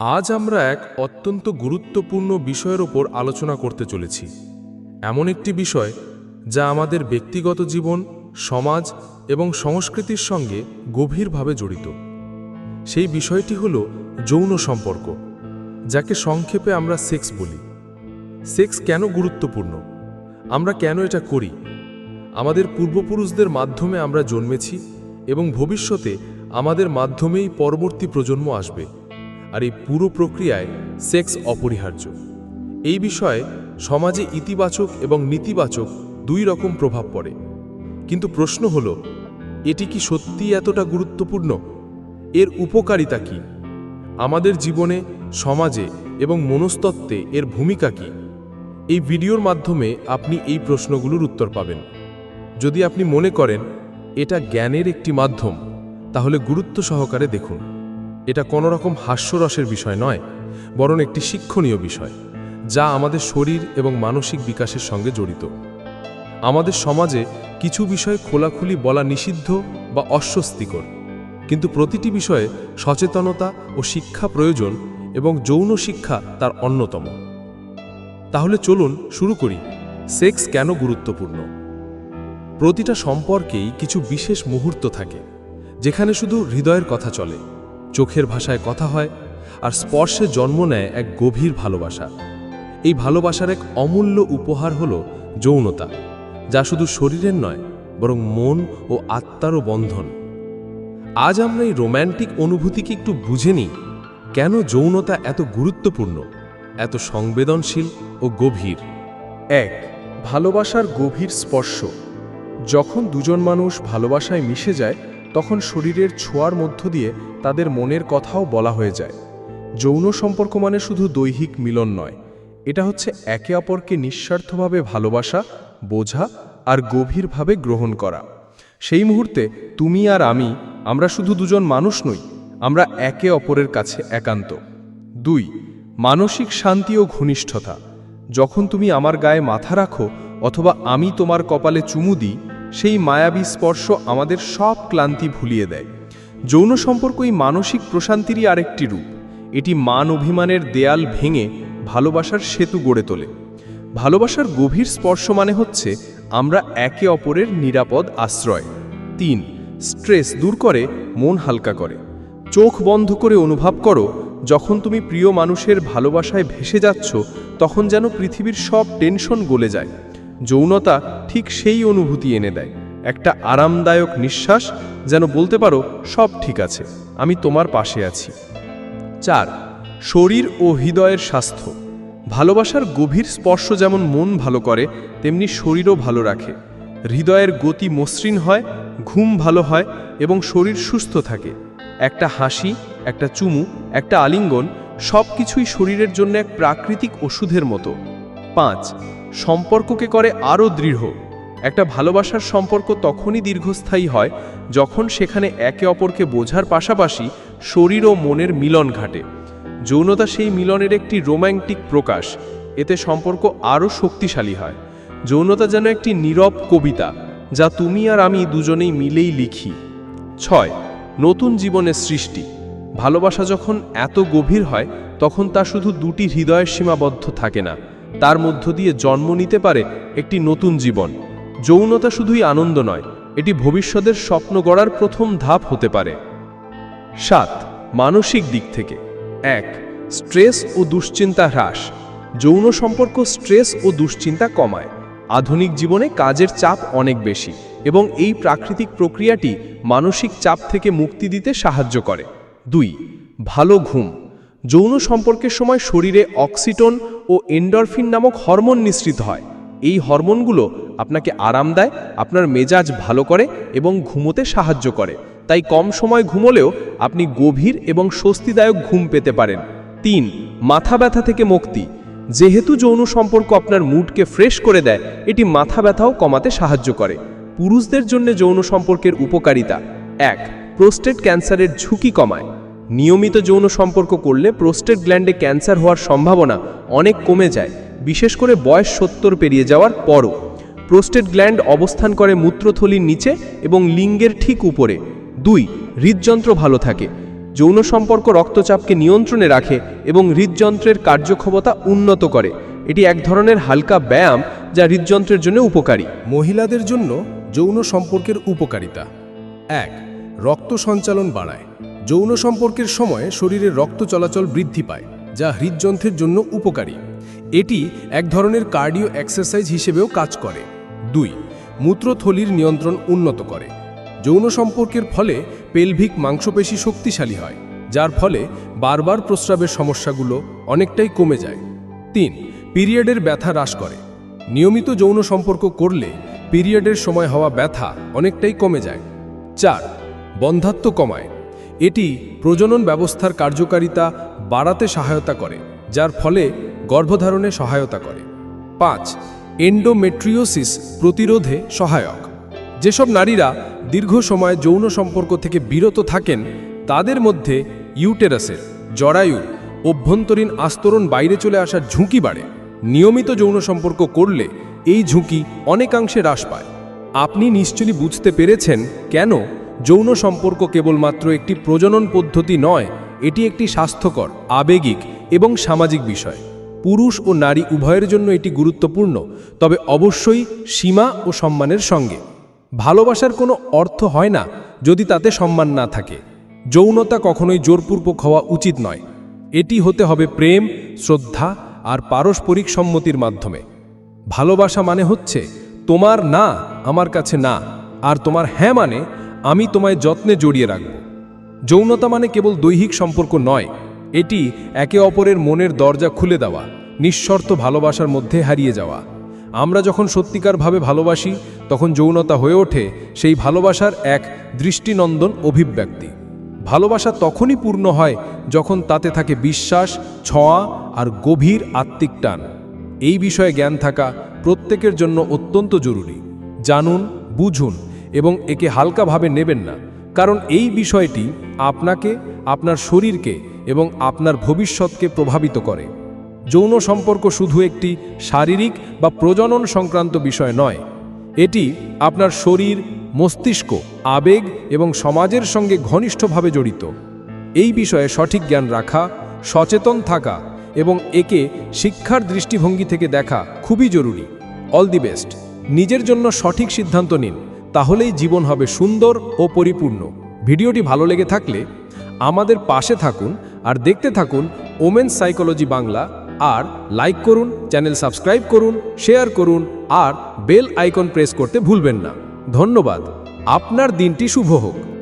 আজ আমরা এক অত্যন্ত গুরুত্বপূর্ণ বিষয়ের ওপর আলোচনা করতে চলেছি। এমন একটি বিষয় যা আমাদের ব্যক্তিগত জীবন, সমাজ এবং সংস্কৃতির সঙ্গে গভীরভাবে জড়িত। সেই বিষয়টি হল যৌন সম্পর্ক, যাকে সংক্ষেপে আমরা সেক্স বলি। সেক্স কেন গুরুত্বপূর্ণ? আমরা কেন এটা করি? আমাদের পূর্বপুরুষদের মাধ্যমে আমরা জন্মেছি এবং ভবিষ্যতে আমাদের মাধ্যমেই পরবর্তী প্রজন্ম আসবে। আর এই পুরো প্রক্রিয়ায় সেক্স অপরিহার্য। এই বিষয়ে সমাজে ইতিবাচক এবং নেতিবাচক দুই রকম প্রভাব পড়ে। কিন্তু প্রশ্ন হল, এটি কি সত্যিই এতটা গুরুত্বপূর্ণ? এর উপকারিতা কি? আমাদের জীবনে, সমাজে এবং মনস্তত্ত্বে এর ভূমিকা কি? এই ভিডিওর মাধ্যমে আপনি এই প্রশ্নগুলোর উত্তর পাবেন। যদি আপনি মনে করেন, এটা জ্ঞানের একটি মাধ্যম, তাহলে গুরুত্ব সহকারে দেখুন। এটা কোনো রকম হাস্যরসের বিষয় নয়, বরং একটি শিক্ষণীয় বিষয়, যা আমাদের শরীর এবং মানসিক বিকাশের সঙ্গে জড়িত। আমাদের সমাজে কিছু বিষয় খোলাখুলি বলা নিষিদ্ধ বা অস্বস্তিকর, কিন্তু প্রতিটি বিষয়ে সচেতনতা ও শিক্ষা প্রয়োজন এবং যৌন শিক্ষা তার অন্যতম। তাহলে চলুন শুরু করি, সেক্স কেন গুরুত্বপূর্ণ? প্রতিটা সম্পর্কেই কিছু বিশেষ মুহূর্ত থাকে, যেখানে শুধু হৃদয়ের কথা চলে। চোখের ভাষায় কথা হয় আর স্পর্শে জন্ম নেয় এক গভীর ভালোবাসা। এই ভালোবাসার এক অমূল্য উপহার হল যৌনতা, যা শুধু শরীরের নয়, বরং মন ও আত্মারও বন্ধন। আজ আমরা এই রোম্যান্টিক অনুভূতিকে একটু বুঝে নিই, কেন যৌনতা এত গুরুত্বপূর্ণ, এত সংবেদনশীল ও গভীর। এক, ভালোবাসার গভীর স্পর্শ। যখন দুজন মানুষ ভালোবাসায় মিশে যায় তখন শরীরের ছোঁয়ার মধ্য দিয়ে তাদের মনের কথাও বলা হয়ে যায়। যৌন সম্পর্ক মানে শুধু দৈহিক মিলন নয়, এটা হচ্ছে একে অপরকে নিঃস্বার্থভাবে ভালোবাসা, বোঝা আর গভীরভাবে গ্রহণ করা। সেই মুহূর্তে তুমি আর আমি, আমরা শুধু দুজন মানুষ নই, আমরা একে অপরের কাছে একান্ত। দুই, মানসিক শান্তি ও ঘনিষ্ঠতা। যখন তুমি আমার গায়ে মাথা রাখো অথবা আমি তোমার কপালে চুমু দিই সেই মায়াবী স্পর্শ আমাদের সব ক্লান্তি ভুলিয়ে দেয়। যৌন সম্পর্ক এই মানসিক প্রশান্তিরই আরেকটি রূপ। এটি মান অভিমানের দেয়াল ভেঙে ভালোবাসার সেতু গড়ে তোলে। ভালোবাসার গভীর স্পর্শ মানে হচ্ছে আমরা একে অপরের নিরাপদ আশ্রয়। তিন, স্ট্রেস দূর করে, মন হালকা করে। চোখ বন্ধ করে অনুভব করো, যখন তুমি প্রিয় মানুষের ভালোবাসায় ভেসে যাচ্ছ, তখন যেন পৃথিবীর সব টেনশন গলে যায়। যৌনতা ঠিক সেই অনুভূতি এনে দেয়। একটা আরামদায়ক নিঃশ্বাস, যেন বলতে পারো সব ঠিক আছে, আমি তোমার পাশে আছি। চার, শরীর ও হৃদয়ের স্বাস্থ্য। ভালোবাসার গভীর স্পর্শ যেমন মন ভালো করে, তেমনি শরীরও ভালো রাখে। হৃদয়ের গতি মসৃণ হয়, ঘুম ভালো হয় এবং শরীর সুস্থ থাকে। একটা হাসি, একটা চুমু, একটা আলিঙ্গন সব কিছুই শরীরের জন্য এক প্রাকৃতিক ওষুধের মতো। পাঁচ সম্পর্ককে করে আরও দৃঢ়। একটা ভালোবাসার সম্পর্ক তখনই দীর্ঘস্থায়ী হয় যখন সেখানে একে অপরকে বোঝার পাশাপাশি শরীর ও মনের মিলন ঘাটে। যৌনতা সেই মিলনের একটি রোম্যান্টিক প্রকাশ, এতে সম্পর্ক আরও শক্তিশালী হয়। যৌনতা যেন একটি নীরব কবিতা, যা তুমি আর আমি দুজনেই মিলেই লিখি। ছয়, নতুন জীবনের সৃষ্টি। ভালোবাসা যখন এত গভীর হয়, তখন তা শুধু দুটি হৃদয়ের সীমাবদ্ধ থাকে না। তার মধ্য দিয়ে জন্ম নিতে পারে একটি নতুন জীবন। যৌনতা শুধুই আনন্দ নয়, এটি ভবিষ্যতের স্বপ্ন গড়ার প্রথম ধাপ হতে পারে। সাত, মানসিক দিক থেকে। এক, স্ট্রেস ও দুশ্চিন্তা হ্রাস। যৌন সম্পর্ক স্ট্রেস ও দুশ্চিন্তা কমায়। আধুনিক জীবনে কাজের চাপ অনেক বেশি এবং এই প্রাকৃতিক প্রক্রিয়াটি মানসিক চাপ থেকে মুক্তি দিতে সাহায্য করে। দুই, ভালো ঘুম। যৌন সম্পর্কের সময় শরীরে অক্সিটন ও এন্ডরফিন নামক হরমোন নিঃসৃত হয়। এই হরমোনগুলো আপনাকে আরাম দেয়, আপনার মেজাজ ভালো করে এবং ঘুমোতে সাহায্য করে। তাই কম সময় ঘুমোলেও আপনি গভীর এবং স্বস্তিদায়ক ঘুম পেতে পারেন। তিন, মাথা ব্যথা থেকে মুক্তি। যেহেতু যৌন সম্পর্ক আপনার মুডকে ফ্রেশ করে দেয়, এটি মাথা ব্যথাও কমাতে সাহায্য করে। পুরুষদের জন্য যৌন সম্পর্কের উপকারিতা। এক, প্রোস্টেট ক্যান্সারের ঝুঁকি কমায়। নিয়মিত যৌন সম্পর্ক করলে প্রোস্টেট গ্ল্যান্ডে ক্যান্সার হওয়ার সম্ভাবনা অনেক কমে যায়, বিশেষ করে বয়স সত্তর পেরিয়ে যাওয়ার পরও। প্রোস্টেট গ্ল্যান্ড অবস্থান করে মূত্রথলির নিচে এবং লিঙ্গের ঠিক উপরে। দুই, হৃদযন্ত্র ভালো থাকে। যৌন সম্পর্ক রক্তচাপকে নিয়ন্ত্রণে রাখে এবং হৃদযন্ত্রের কার্যক্ষমতা উন্নত করে। এটি এক ধরনের হালকা ব্যায়াম যা হৃদযন্ত্রের জন্য উপকারী। মহিলাদের জন্য যৌন সম্পর্কের উপকারিতা। এক, রক্ত সঞ্চালন বাড়ায়। যৌন সম্পর্কের সময় শরীরে রক্ত চলাচল বৃদ্ধি পায়, যা হৃদযন্ত্রের জন্য উপকারী। এটি এক ধরনের কার্ডিও এক্সারসাইজ হিসেবেও কাজ করে। দুই, মূত্রথলির নিয়ন্ত্রণ উন্নত করে। যৌন সম্পর্কের ফলে পেলভিক মাংসপেশি শক্তিশালী হয়, যার ফলে বারবার প্রস্রাবের সমস্যাগুলো অনেকটাই কমে যায়। তিন, পিরিয়ডের ব্যথা হ্রাস করে। নিয়মিত যৌন সম্পর্ক করলে পিরিয়ডের সময় হওয়া ব্যথা অনেকটাই কমে যায়। চার বন্ধাত্ব কমায়। এটি প্রজনন ব্যবস্থার কার্যকারিতা বাড়াতে সহায়তা করে, যার ফলে গর্ভধারণে সহায়তা করে। পাঁচ এন্ডোমেট্রিওসিস প্রতিরোধে সহায়ক। যেসব নারীরা দীর্ঘ সময় যৌন সম্পর্ক থেকে বিরত থাকেন, তাদের মধ্যে ইউটেরাসের, জরায়ুর, অভ্যন্তরীণ আস্তরণ বাইরে চলে আসার ঝুঁকি বাড়ে। নিয়মিত যৌন সম্পর্ক করলে এই ঝুঁকি অনেকাংশে হ্রাস পায়। আপনি নিশ্চয়ই বুঝতে পেরেছেন কেন যৌন সম্পর্ক কেবলমাত্র একটি প্রজনন পদ্ধতি নয়, এটি একটি স্বাস্থ্যকর, আবেগিক এবং সামাজিক বিষয়। পুরুষ ও নারী উভয়ের জন্য এটি গুরুত্বপূর্ণ, তবে অবশ্যই সীমা ও সম্মানের সঙ্গে। ভালোবাসার কোনো অর্থ হয় না যদি তাতে সম্মান না থাকে। যৌনতা কখনোই জোরপূর্বক হওয়া উচিত নয়। এটি হতে হবে প্রেম, শ্রদ্ধা আর পারস্পরিক সম্মতির মাধ্যমে। ভালোবাসা মানে হচ্ছে তোমার না, আমার কাছে না, আর তোমার হ্যাঁ মানে আমি তোমায় যত্নে জড়িয়ে রাখব। যৌনতা মানে কেবল দৈহিক সম্পর্ক নয়, এটি একে অপরের মনের দরজা খুলে দেওয়া, নিঃশর্ত ভালোবাসার মধ্যে হারিয়ে যাওয়া। আমরা যখন সত্যিকারভাবে ভালোবাসি, তখন যৌনতা হয়ে ওঠে সেই ভালোবাসার এক দৃষ্টিনন্দন অভিব্যক্তি। ভালোবাসা তখনই পূর্ণ হয় যখন তাতে থাকে বিশ্বাস, ছোঁয়া আর গভীর আত্মিক টান। এই বিষয়ে জ্ঞান থাকা প্রত্যেকের জন্য অত্যন্ত জরুরি। জানুন, বুঝুন এবং একে হালকাভাবে নেবেন না। কারণ এই বিষয়টি আপনাকে, আপনার শরীরকে এবং আপনার ভবিষ্যৎকে প্রভাবিত করে। যৌন সম্পর্ক শুধু একটি শারীরিক বা প্রজনন সংক্রান্ত বিষয় নয়। এটি আপনার শরীর, মস্তিষ্ক, আবেগ এবং সমাজের সঙ্গে ঘনিষ্ঠভাবে জড়িত। এই বিষয়ে সঠিক জ্ঞান রাখা, সচেতন থাকা এবং একে শিক্ষার দৃষ্টিভঙ্গি থেকে দেখা খুবই জরুরি। All the best. নিজের জন্য সঠিক সিদ্ধান্ত নিন। তাহলেই জীবন হবে সুন্দর ও পরিপূর্ণ। ভিডিওটি ভালো লেগে থাকলে আমাদের পাশে থাকুন আর দেখতে থাকুন ওমেন্স সাইকোলজি বাংলা আর লাইক করুন, চ্যানেল সাবস্ক্রাইব করুন, শেয়ার করুন আর বেল আইকন প্রেস করতে ভুলবেন না। ধন্যবাদ। আপনার দিনটি শুভ হোক।